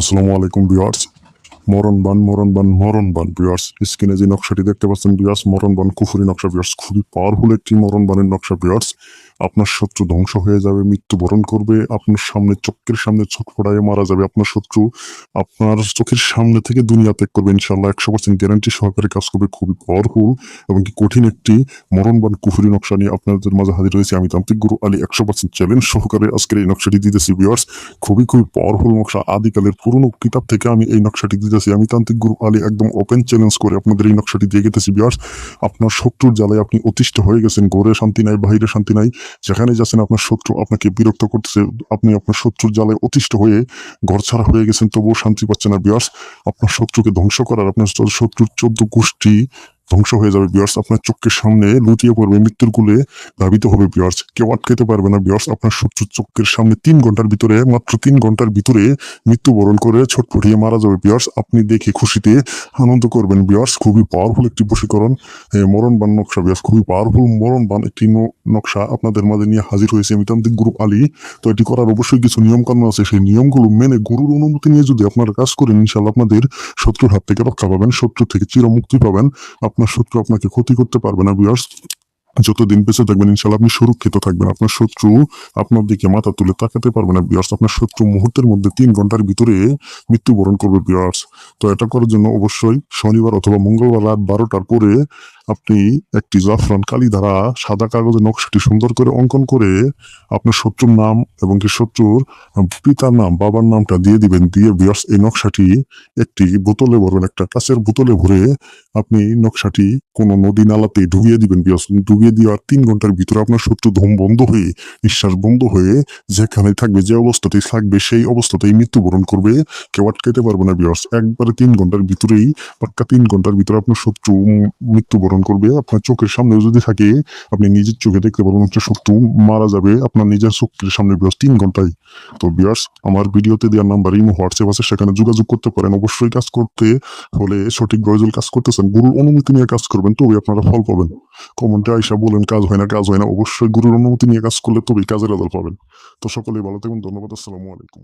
আসসালামু আলাইকুম বিওয়ার্স মরণ বান মরণ বান মরণ বান। বিওয়ার্স স্ক্রিনে যে নকশাটি দেখতে পাচ্ছেন বিওয়ার্স মরণ বান কুফুরি নকশা বিওয়ার্স খুবই পাওয়ারফুল একটি মরণ বানের নকশা ভিউয়ার্স। আপনার শত্রু ধ্বংস হয়ে যাবে, মৃত্যুবরণ করবে, আপনার সামনে চোখের সামনে ছটফটায় মারা যাবে, আপনার শত্রু আপনার চোখের সামনে থেকে দুনিয়া ত্যাগ করবে ইনশাল্লাহ একশো পার্সেন্ট গ্যারান্টি সহকারে কাজ করবে, খুবই পাওয়ারফুল এবং কি কঠিন একটি মরণ মরণবান কুফুরি নকশা নিয়ে আপনাদের মাঝে হাজির হয়েছে আমি তান্ত্রিক গুরু আলী একশো পার্সেন্ট চ্যালেঞ্জ সহকারে আজকের এই নকশাটি দিতেছি ভিউয়ার্স খুবই খুবই পাওয়ারফুল নকশা। আদিকালের পুরনো কিতাব থেকে আমি এই নকশাটি দিতেছি। আমি তান্ত্রিক গুরু আলী একদম ওপেন চ্যালেঞ্জ করে আপনাদের এই নকশাটি দিয়ে গেতেছি ভিউয়ার্স আপনার শত্রুর জ্বালায় আপনি অতিষ্ঠ হয়ে গেছেন, ঘরে শান্তি নাই, বাহিরে শান্তি নাই। যেখানে যাচ্ছেন আপনার শত্রু আপনাকে বিরক্ত করতেছে, আপনি আপনার শত্রুর জ্বালায় অতিষ্ঠ হয়ে ঘর ছাড়া হয়ে গেছেন, তবুও শান্তি পাচ্ছেন না বিয়ার্স আপনার শত্রুকে ধ্বংস করার, আপনার শত্রুর চোদ্দ গোষ্ঠী ধ্বংস হয়ে যাবে বিয়ার্স আপনার চোখের সামনে লুটিয়ে পড়বে, মৃত্যুর কুলে ধাবিত হবে বিয়ার্স কেউ আটকাতে পারবে না বিয়ার্স আপনার শত্রুর চোখের সামনে তিন ঘণ্টার ভিতরে, মাত্র তিন ঘণ্টার ভিতরে মৃত্যুবরণ করে ছটফটিয়ে মারা যাবে বিয়ার্স আপনি দেখে খুশিতে আনন্দ করবেন বিয়ার্স খুবই পাওয়ারফুল একটি বশীকরণ। মরণ বান নকশা বিয়ার্স খুবই পাওয়ারফুল মরণ বান একটি নকশা আপনাদের মাঝে নিয়ে হাজির হয়েছে আমি তান্ত্রিক গ্রুপ আলী। তো এটি করার অবশ্যই কিছু নিয়ম কানুন আছে। সেই নিয়মগুলো মেনে গুরুর অনুমতি নিয়ে যদি আপনারা কাজ করেন ইনশাল্লাহ আপনাদের শত্রুর হাত থেকে রক্ষা পাবেন, শত্রু থেকে চিরমুক্তি পাবেন। আপনার শত্রু আপনাকে ক্ষতি করতে পারবে না বিয়ার্স যতদিন বেঁচে থাকবেন ইনশাল্লাহ আপনি সুরক্ষিত থাকবেন। আপনার শত্রু আপনার দিকে মাথা তুলে তাকাতে পারবে না বিয়ার্স আপনার শত্রু মুহূর্তের মধ্যে তিন ঘণ্টার ভিতরে মৃত্যুবরণ করবে বিয়ার্স তো এটা করার জন্য অবশ্যই শনিবার অথবা মঙ্গলবার রাত বারোটার পরে আপনি একটি জাফরান কালি দ্বারা সাদা কাগজে নকশাটি সুন্দর করে অঙ্কন করে আপনার শত্রুর নাম এবং কি শত্রুর পিতার নাম বাবার নামটা দিয়ে দিবেন দিয়ে বিয়ার্স এই নকশাটি একটি বোতলে ভরবেন একটা কাঁচের বোতলে ভরে আপনি নকশাটি কোনো নদী নালাতে ডুবিয়ে দিবেন বিয়ার্স ডুবিয়ে দেওয়ার তিন ঘণ্টার ভিতরে আপনার শত্রু ধম বন্ধ হয়ে নিঃশ্বাস বন্ধ হয়ে যেখানে থাকবে যে অবস্থাতেই থাকবে সেই অবস্থাতেই মৃত্যুবরণ করবে। কেউ আটকাইতে পারবে না বিয়ার্স একবারে তিন ঘণ্টার ভিতরেই পাক্কা তিন ঘণ্টার ভিতরে আপনার শত্রু উম, মৃত্যুবরণ করবে, আপনার চোখের সামনেও যদি থাকে, আপনি নিজের চোখে দেখতে পারবেন আপনার শত্রু মারা যাবে, আপনার নিজের চোখের সামনে বিয়ার্স তিন ঘন্টায়। তো বিয়ার্স আমার ভিডিওতে দেওয়ার নাম্বার, ইমো, হোয়াটসঅ্যাপ আছে, সেখানে যোগাযোগ করতে পারেন। অবশ্যই কাজ করতে হলে সঠিক গজল কাজ করতেছেন, গুরুর অনুমতি নিয়ে কাজ করবেন তবে আপনারা ফল পাবেন। কমেন্টে আইসা বলেন, কাজ হয় না, কাজ হয় না, অবশ্যই গুরুর অনুমতি নিয়ে কাজ করলে তবেই কাজের রেজাল্ট পাবেন। তো সকলেই ভালো থাকুন, ধন্যবাদ, আসসালামু আলাইকুম।